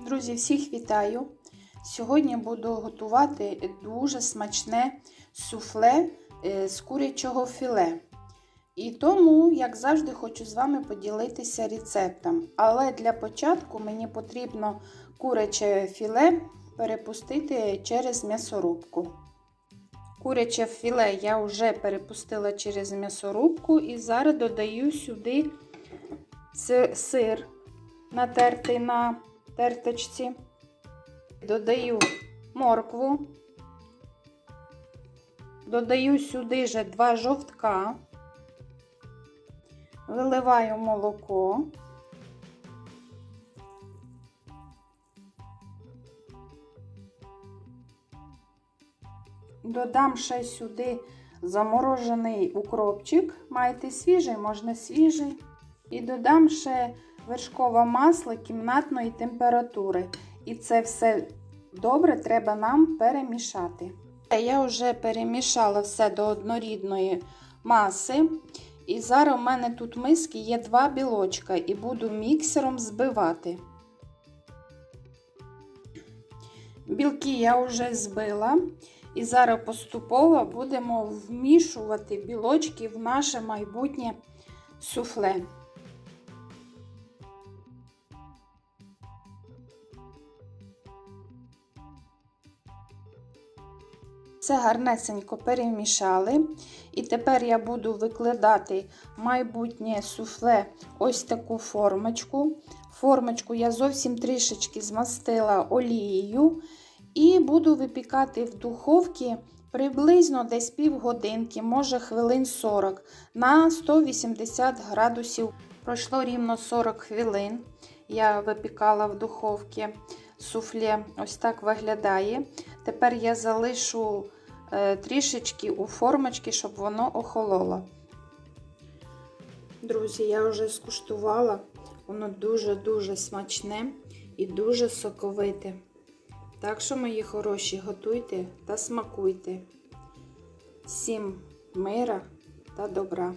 Друзі, всіх вітаю! Сьогодні буду готувати дуже смачне суфле е, з курячого філе. І тому, як завжди, хочу з вами поділитися рецептом. Але для початку мені потрібно куряче філе перепустити через м'ясорубку. Куряче філе я вже перепустила через м'ясорубку і зараз додаю сюди сир натертий на терточці. Додаю моркву, додаю сюди же два жовтка, виливаю молоко. Додам ще сюди заморожений укропчик, маєте свіжий, можна свіжий. І додам ще вершкове масло кімнатної температури. І це все добре треба нам перемішати. Я вже перемішала все до однорідної маси. І зараз у мене тут миски є два білочка, і буду міксером збивати. Білки я вже збила. І зараз поступово будемо вмішувати білочки в наше майбутнє суфле. Все гарнесенько перемішали. І тепер я буду викладати майбутнє суфле ось таку формочку. Формочку я зовсім трішечки змастила олією. І буду випікати в духовці приблизно десь півгодинки, може хвилин 40 на 180 градусів. Пройшло рівно 40 хвилин. Я випікала в духовці суфле, ось так виглядає. Тепер я залишу трішечки у формочки, щоб воно охололо. Друзі, я вже скуштувала, воно дуже-дуже смачне і дуже соковите. Так що, мої хороші, готуйте та смакуйте. Всім мира та добра!